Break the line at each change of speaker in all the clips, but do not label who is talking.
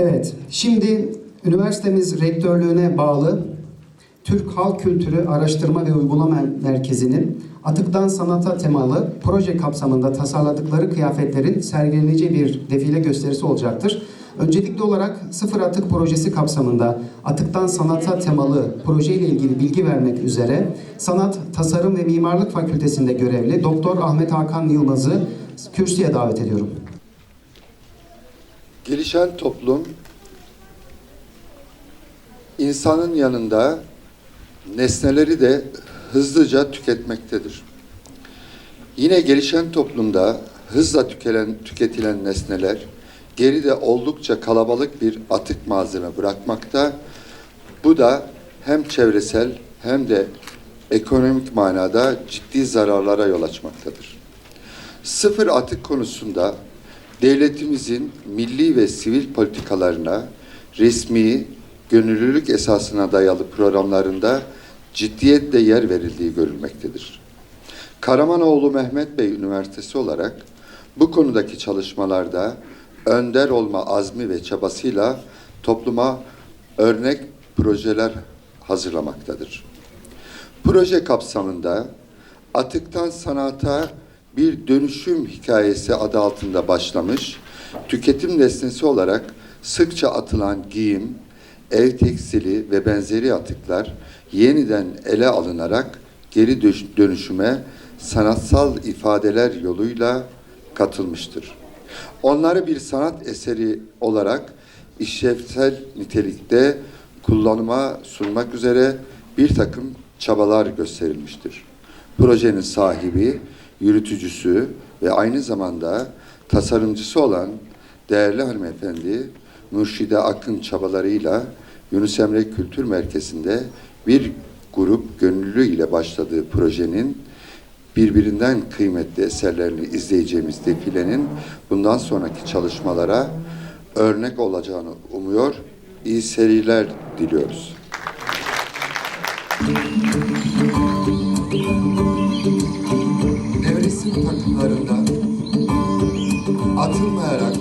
Evet, şimdi üniversitemiz rektörlüğüne bağlı Türk Halk Kültürü Araştırma ve Uygulama Merkezi'nin Atıktan Sanata temalı proje kapsamında tasarladıkları kıyafetlerin sergileneceği bir defile gösterisi olacaktır. Öncelikli olarak Sıfır Atık Projesi kapsamında Atıktan Sanata temalı projeyle ilgili bilgi vermek üzere Sanat, Tasarım ve Mimarlık Fakültesinde görevli Doktor Ahmet Hakan Yılmaz'ı kürsüye davet ediyorum.
Gelişen toplum insanın yanında nesneleri de hızlıca tüketmektedir. Yine gelişen toplumda hızla tükelen, tüketilen nesneler geride oldukça kalabalık bir atık malzeme bırakmakta. Bu da hem çevresel hem de ekonomik manada ciddi zararlara yol açmaktadır. Sıfır atık konusunda devletimizin milli ve sivil politikalarına, resmi, gönüllülük esasına dayalı programlarında ciddiyetle yer verildiği görülmektedir. Karamanoğlu Mehmet Bey Üniversitesi olarak bu konudaki çalışmalarda önder olma azmi ve çabasıyla topluma örnek projeler hazırlamaktadır. Proje kapsamında atıktan sanata bir dönüşüm hikayesi adı altında başlamış, tüketim nesnesi olarak sıkça atılan giyim, ev tekstili ve benzeri atıklar yeniden ele alınarak geri dö- dönüşüme sanatsal ifadeler yoluyla katılmıştır. Onları bir sanat eseri olarak işlevsel nitelikte kullanıma sunmak üzere bir takım çabalar gösterilmiştir. Projenin sahibi, yürütücüsü ve aynı zamanda tasarımcısı olan değerli hanımefendi Mürşide Akın çabalarıyla Yunus Emre Kültür Merkezi'nde bir grup gönüllü ile başladığı projenin birbirinden kıymetli eserlerini izleyeceğimiz defilenin bundan sonraki çalışmalara örnek olacağını umuyor. İyi seriler diliyoruz. Nevresim takımlarında atılmayarak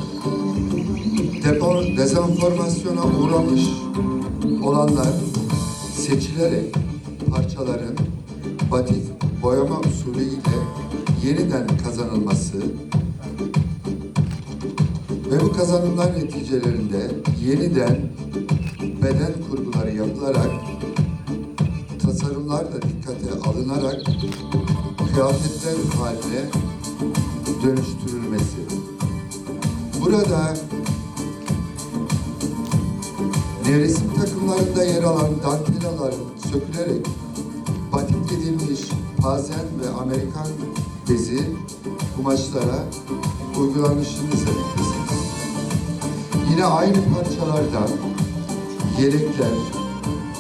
depo dezenformasyona uğramış olanlar seçilerek parçaların batik boyama usulü ile yeniden kazanılması ve bu kazanımlar neticelerinde yeniden beden kurguları yapılarak tasarımlar da dikkate kıyafetler haline dönüştürülmesi. Burada nevresim takımlarında yer alan dantelaların sökülerek batik edilmiş pazen ve Amerikan bezi kumaşlara uygulanışını izlemektesiniz. Yine aynı parçalardan yelekler,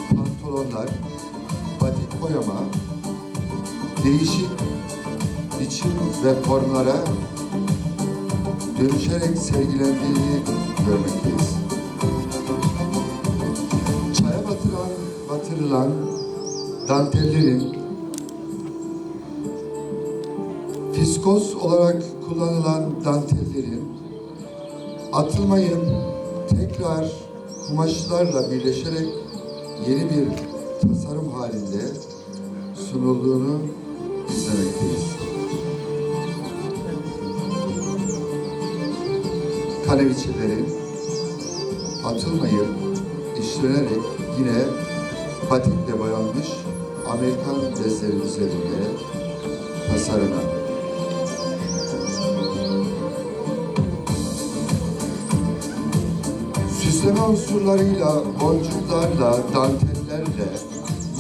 pantolonlar, batik boyama, değişik biçim ve formlara dönüşerek sergilendiğini görmekteyiz. Çaya batıran, batırılan dantellerin fiskoz olarak kullanılan dantellerin atılmayın tekrar kumaşlarla birleşerek yeni bir tasarım halinde sunulduğunu izlemekteyiz. Kaneviçelerin atılmayıp işlenerek yine batikle boyanmış Amerikan bezleri üzerinde tasarımı. Süsleme unsurlarıyla, boncuklarla, dantellerle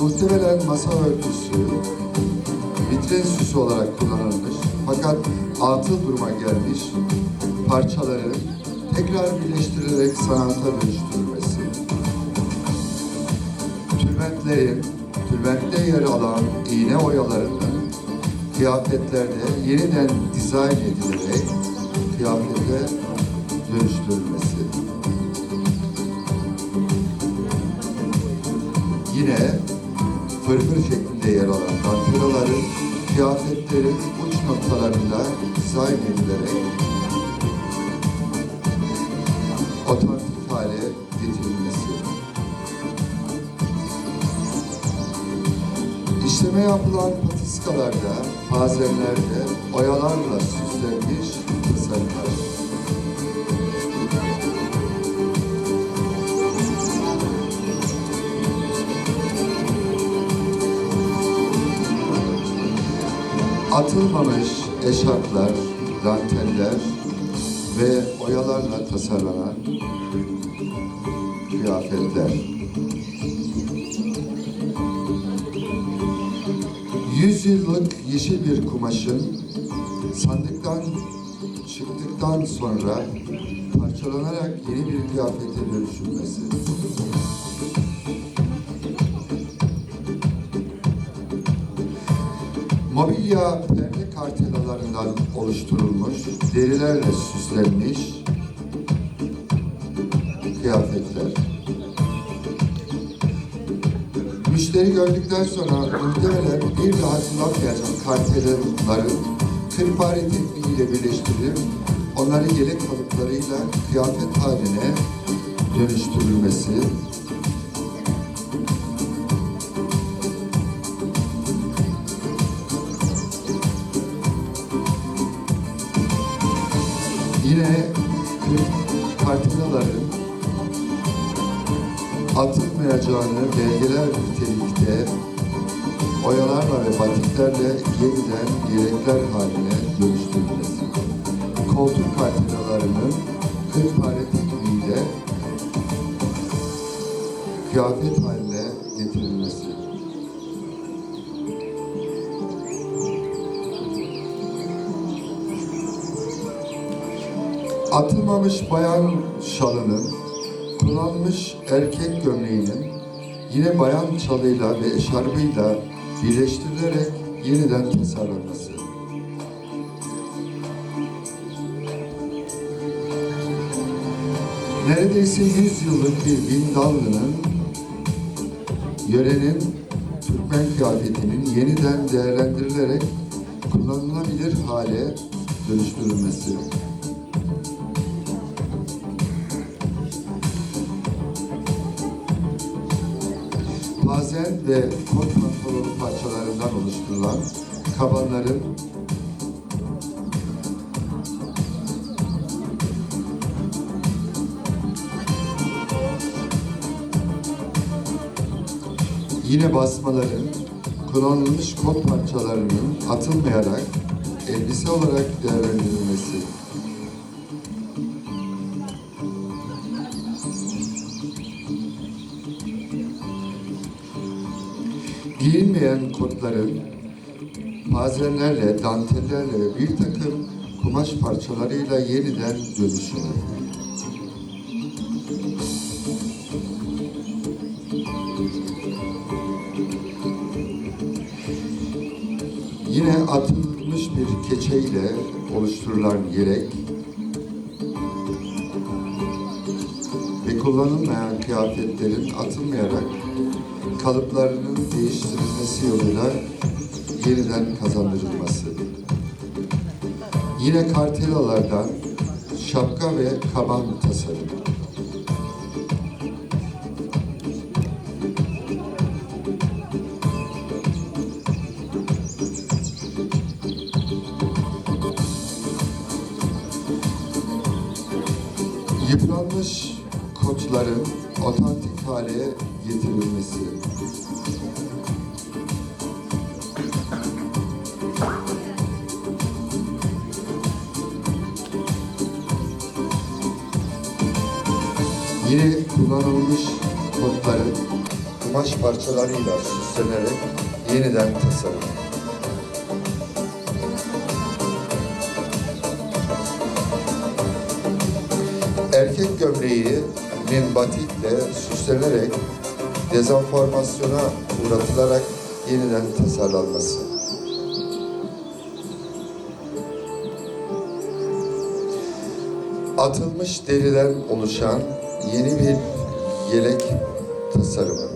muhtemelen masa örtüsü, vitrin süsü olarak kullanılmış fakat atıl duruma gelmiş parçaların tekrar birleştirilerek sanata dönüştürülmesi. Tülbentlerin, tülbentte yer alan iğne oyalarının kıyafetlerde yeniden dizayn edilerek kıyafete dönüştürülmesi. Yine fırfır şeklinde yer alan dantelaların kıyafetlerin uç noktalarında dizayn edilerek otantik hale getirilmesi. İşleme yapılan patiskalarda, bazenlerde oyalarla süslenmiş tasarımlar. Atılmamış eşarplar, danteller ve oyalarla tasarlanan kıyafetler. Yüz yıllık yeşil bir kumaşın sandıktan çıktıktan sonra parçalanarak yeni bir kıyafete dönüşülmesi. Mobilya kartelalarından oluşturulmuş, derilerle süslenmiş kıyafetler. Müşteri gördükten sonra muhtemelen bir daha hatırlamayacak kartelaların kırpare tekniğiyle birleştirilip onları yelek kalıplarıyla kıyafet haline dönüştürülmesi, oyalarla ve batiklerle yeniden yelekler haline dönüştürülmesi. Koltuk kartinalarının kırpare tekniğiyle kıyafet haline getirilmesi. Atılmamış bayan şalının, kullanılmış erkek gömleğinin yine bayan çalıyla ve eşarbıyla birleştirilerek yeniden tasarlanması. Neredeyse 100 yıllık bir Bindallı'nın yörenin Türkmen kıyafetinin yeniden değerlendirilerek kullanılabilir hale dönüştürülmesi. Ve kot parçalarından oluşturulan kabanların yine basmaların kullanılmış kot parçalarının atılmayarak elbise olarak değerlendirilmesi. Giyilmeyen kotların bazenlerle, dantellerle bir takım kumaş parçalarıyla yeniden dönüşümü. Yine atılmış bir keçeyle oluşturulan yelek ve kullanılmayan kıyafetlerin atılmayarak kalıplarının değiştirilmesi yoluyla yeniden kazandırılması. Yine kartelalardan şapka ve kaban tasarımı. Getirilmesi. Yine kullanılmış kotların kumaş parçalarıyla süslenerek yeniden tasarım. Erkek gömleğinin batikle süslenerek dezenformasyona uğratılarak yeniden tasarlanması. Atılmış deriden oluşan yeni bir yelek tasarımı.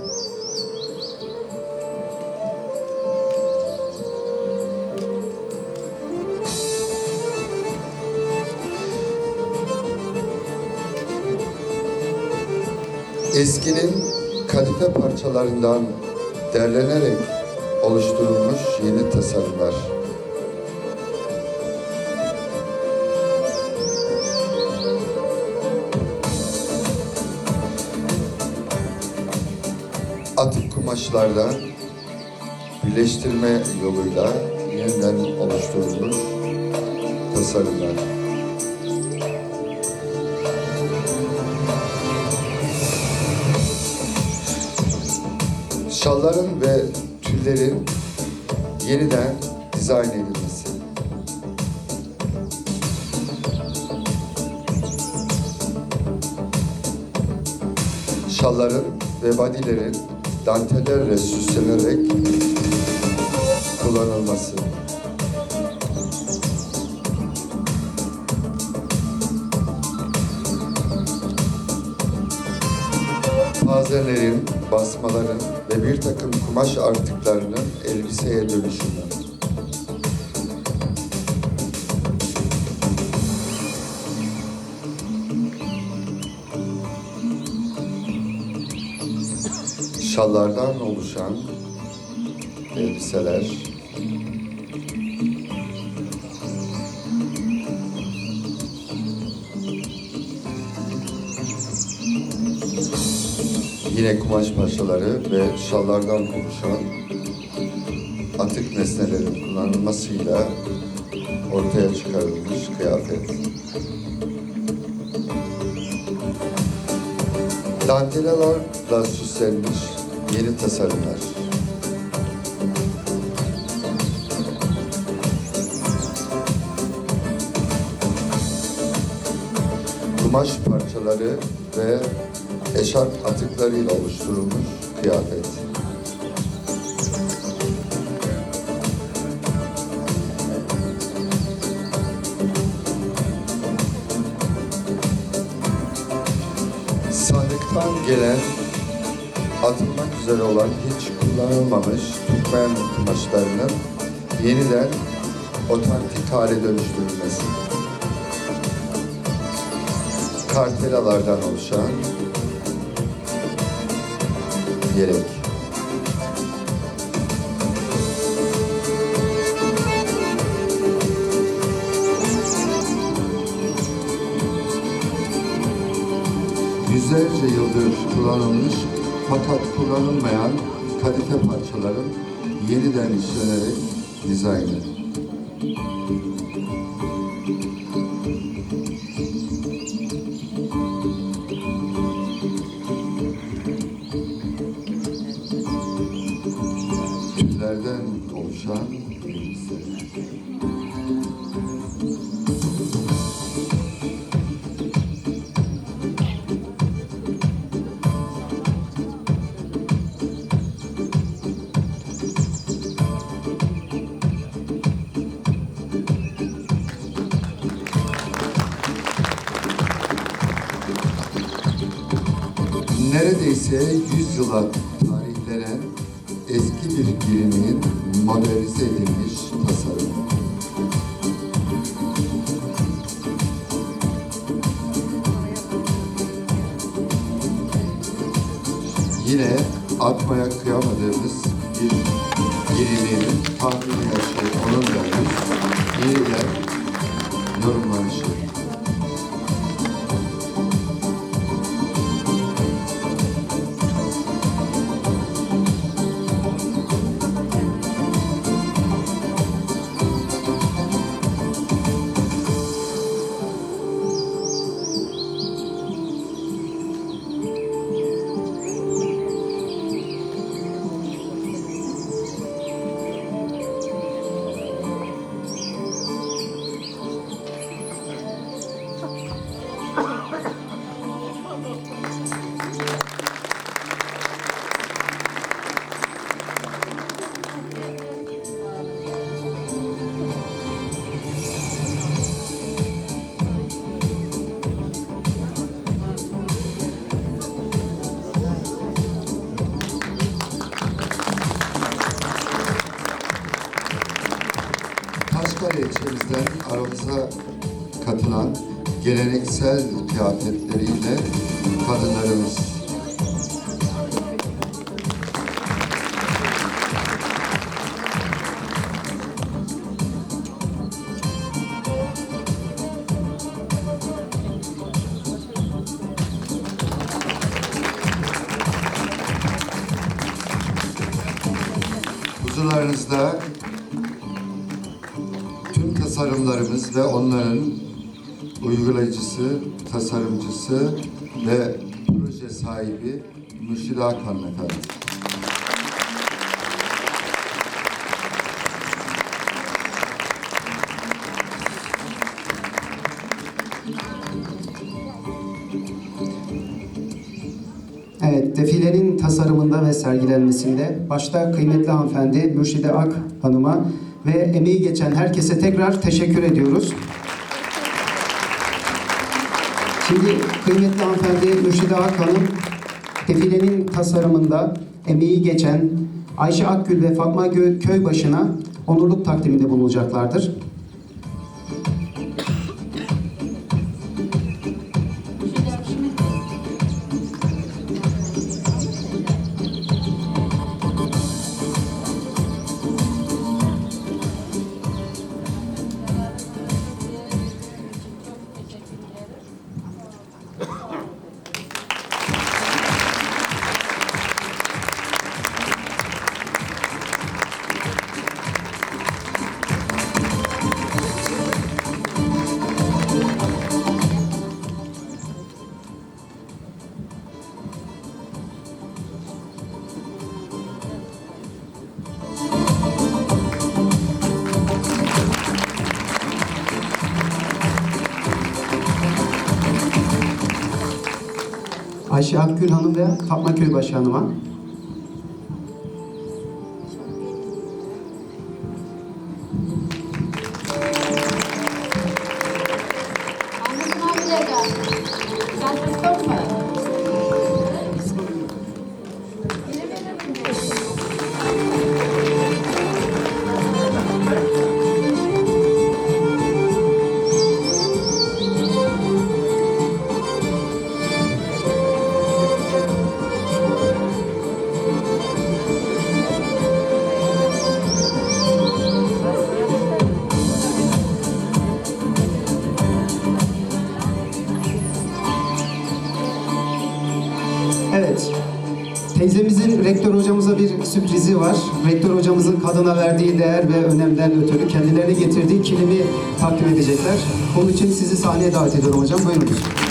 eskinin kadife parçalarından derlenerek oluşturulmuş yeni tasarımlar. Atık kumaşlardan birleştirme yoluyla yeniden oluşturulmuş tasarımlar. Şalların ve tüllerin yeniden dizayn edilmesi. Şalların ve badilerin dantellerle süslenerek kullanılması. Bazenlerin, basmaların ve bir takım kumaş artıklarının elbiseye dönüşümü. Şallardan oluşan elbiseler, yine kumaş parçaları ve şallardan oluşan atık nesnelerin kullanılmasıyla ortaya çıkarılmış kıyafet. Dantelalarla süslenmiş yeni tasarımlar. Kumaş parçaları ve eşarp atıklarıyla oluşturulmuş kıyafet. Sandıktan gelen atılmak üzere olan hiç kullanılmamış Türkmen kumaşlarının yeniden otantik hale dönüştürülmesi. Kartelalardan oluşan yelek. Yüzlerce yıldır kullanılmış fakat kullanılmayan kadife parçaların yeniden işlenerek dizaynı. Tüllerden neredeyse 100 yıla tarihlenen eski bir geleneğin modernize edilmiş tasarımı. Yine atmaya kıyamadığımız bir geleneğin tahmini yaşı onun vermiş yeniden yorumlanışı. kıyafetleriyle kadınlarımız. Huzurlarınızda tüm tasarımlarımız ve onların uygulayıcısı, tasarımcısı ve proje sahibi Mürşide Hakan efendim.
Evet, defilenin tasarımında ve sergilenmesinde başta kıymetli hanımefendi Mürşide Ak Hanım'a ve emeği geçen herkese tekrar teşekkür ediyoruz. Şimdi kıymetli hanımefendi Mürşide Ak Hanım defilenin tasarımında emeği geçen Ayşe Akgül ve Fatma Köybaşı'na onurluk takdiminde bulunacaklardır. Ayşe Akgül Hanım ve Fatma Köybaşı Hanım'a. Teyzemizin rektör hocamıza bir sürprizi var. Rektör hocamızın kadına verdiği değer ve önemden ötürü kendilerine getirdiği kilimi takdim edecekler. Bunun için sizi sahneye davet ediyorum hocam. Buyurunuz.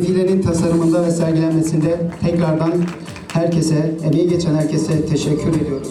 Defilenin tasarımında ve sergilenmesinde tekrardan herkese, emeği geçen herkese teşekkür ediyoruz.